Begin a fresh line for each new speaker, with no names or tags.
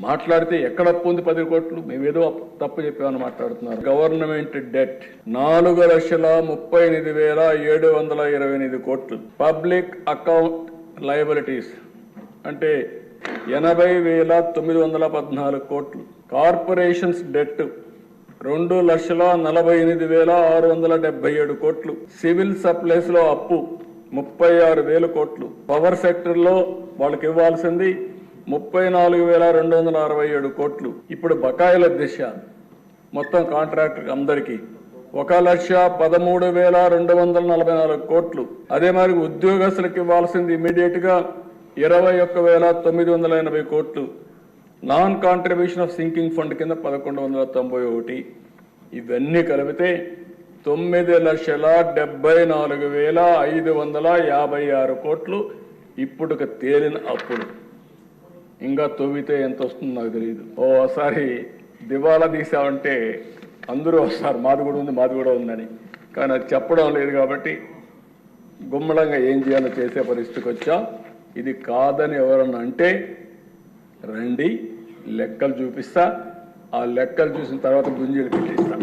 మాట్లాడితే ఎక్కడ అప్పు ఉంది? పది కోట్లు. మేమేదో తప్పు చెప్పామని మాట్లాడుతున్నారు. గవర్నమెంట్ డెట్ నాలుగు లక్షల ముప్పై ఎనిమిది వేల ఏడు వందల ఇరవై ఎనిమిది కోట్లు. పబ్లిక్ అకౌంట్ లయబిలిటీస్ అంటే ఎనభై వేల తొమ్మిది వందల పద్నాలుగు కోట్లు. కార్పొరేషన్స్ డెట్ రెండు లక్షల నలభై ఎనిమిది వేల ఆరు వందల డెబ్బై ఏడు కోట్లు. సివిల్ సప్లైస్లో అప్పు ముప్పై ఆరు వేల కోట్లు. పవర్ సెక్టర్లో వాళ్ళకి ఇవ్వాల్సింది ముప్పై నాలుగు వేల రెండు వందల అరవై ఏడు కోట్లు. ఇప్పుడు బకాయిల దిశ. మొత్తం కాంట్రాక్టర్ అందరికీ ఒక లక్ష పదమూడు వేల రెండు వందల నలభై నాలుగు కోట్లు. అదే మరి ఉద్యోగస్తులకు ఇవ్వాల్సింది ఇమీడియట్గా ఇరవై ఒక్క వేల తొమ్మిది వందల ఎనభై కోట్లు. Non contribution of sinking fund కింద పదకొండు వందల తొంభై ఒకటి. ఇవన్నీ కలిపితే తొమ్మిది లక్షల డెబ్బై నాలుగు వేల ఐదు వందల యాభై ఆరు కోట్లు. ఇప్పుడు తేలిన అప్పులు. ఇంకా తవ్వితే ఎంత వస్తుందో నాకు తెలియదు ఓసారి దివాలా తీసామంటే అందరూ వస్తారు. మాది కూడా ఉంది మాది కూడా ఉందని. కానీ అది చెప్పడం లేదు కాబట్టి గుమ్మడంగా ఏం చేయాలో చేసే పరిస్థితికి వచ్చా. ఇది కాదని ఎవరన్నా అంటే రండి లెక్కలు చూపిస్తా. ఆ లెక్కలు చూసిన తర్వాత గుంజీలు పెట్టిస్తా.